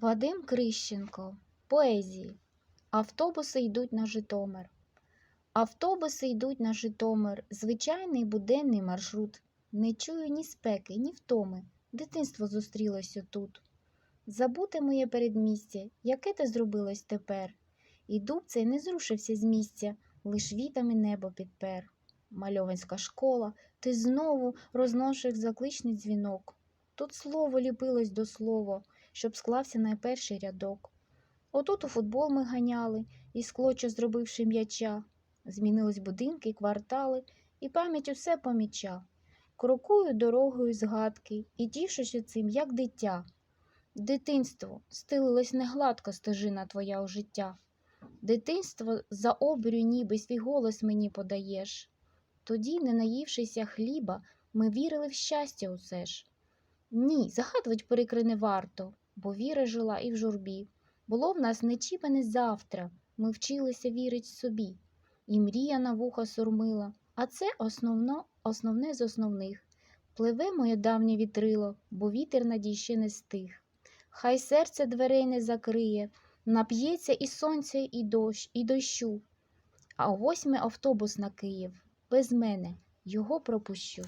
Вадим Крищенко. Поезії. Автобуси йдуть на Житомир. Автобуси йдуть на Житомир. Звичайний буденний маршрут. Не чую ні спеки, ні втоми. Дитинство зустрілося тут. Забуте моє передмістя, яке те зробилось тепер. І дуб цей не зрушився з місця, лиш вітами небо підпер. Мальованська школа, ти знову розношив закличний дзвінок. Тут слово ліпилось до слова, щоб склався найперший рядок. Отут у футбол ми ганяли, і склочо зробивши м'яча. Змінились будинки, квартали, і пам'ять усе поміча. Крокую дорогою згадки і тішуся цим, як дитя. Дитинство, стелилась негладко стежина твоя у життя. Дитинство за обрю ніби свій голос мені подаєш. Тоді, не наївшися хліба, ми вірили в щастя усе ж. Ні, загадувать прикри не варто, бо віра жила і в журбі. Було в нас нечіпане завтра, ми вчилися вірить собі. І мрія на вуха сурмила, а це основно, основне з основних. Пливе моє давнє вітрило, бо вітер надій ще не стих. Хай серце дверей не закриє, нап'ється і сонця, і дощ, і дощу. А о автобус на Київ. Без мене його пропущу.